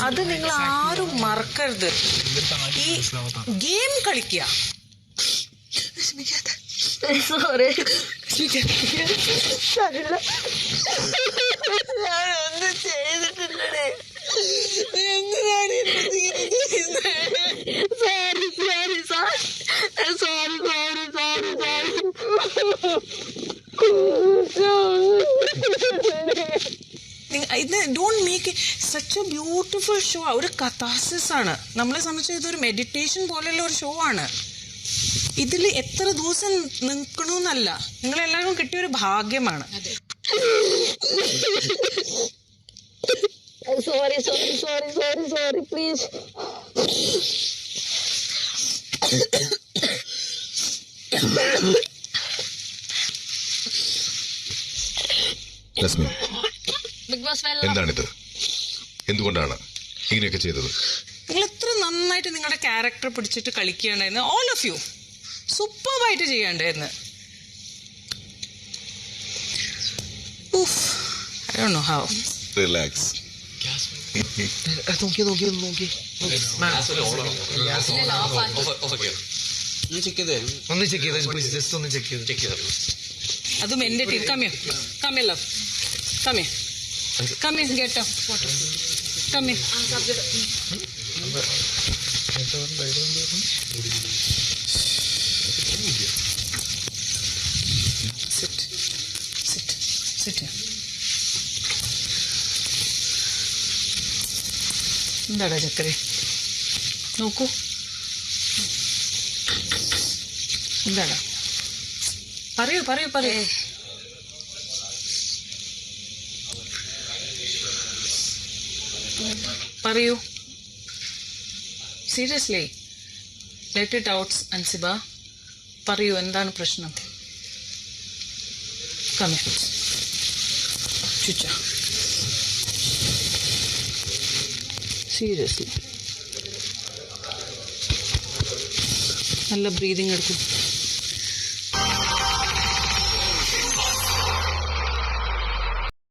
അത് നിങ്ങൾ ആരും മറക്കരുത്. ഈ ഗെയിം കളിക്കുക ഞാനൊന്നും ചെയ്യുന്നത് sorry sorry sorry sorry sorry ഇത് don't make such a beautiful show ഒരു കഥാസിസ് ആണ്. നമ്മളെ സംബന്ധിച്ച് ഇതൊരു മെഡിറ്റേഷൻ പോലെയുള്ള ഒരു ഷോ ആണ്. ഇതിൽ എത്ര ദിവസം നിൽക്കണമെന്നല്ല നിങ്ങളെല്ലാവർക്കും കിട്ടിയ ഒരു ഭാഗ്യമാണ്. Sorry sorry sorry sorry sorry please big boss എന്താണിത്? എന്തുകൊണ്ടാണ് ഇങ്ങനെയൊക്കെ ചെയ്തത്? നിങ്ങൾ എത്ര നന്നായിട്ട് നിങ്ങളുടെ ക്യാരക്ടർ പിടിച്ചിട്ട് കളിക്കുകയുണ്ടായിരുന്നു. ഓൾ ഓഫ് യു സൂപ്പർവായിട്ട് ചെയ്യണ്ടായിരുന്നു I do know how relax നോക്കി നോക്കി നോക്കി ഒന്ന് ചെക്ക് ചെയ്ത്. പ്ലീസ് ജസ്റ്റ് ഒന്ന് ചെക്ക് ചെയ്ത്. ചെക്ക് ചെയ്ത്. അതും എന്റെ ടീം കമ്മിയോ കമ്മിയല്ലോ കമ്മിയ കമ്മിയ കേട്ടോ Sit. സിറ്റ് സിറ്റ് സിറ്റ് എന്താടാ ചക്കരെ? നോക്കൂ. എന്താടാ? പറയൂ പറയൂ പറയൂ. പറയൂ. Seriously let it outs Ansiba. പറയൂ എന്താണ് പ്രശ്നം? കമേ ചുച്ച സീരിയസ്ലി നല്ല ബ്രീതിങ് എടുക്കും.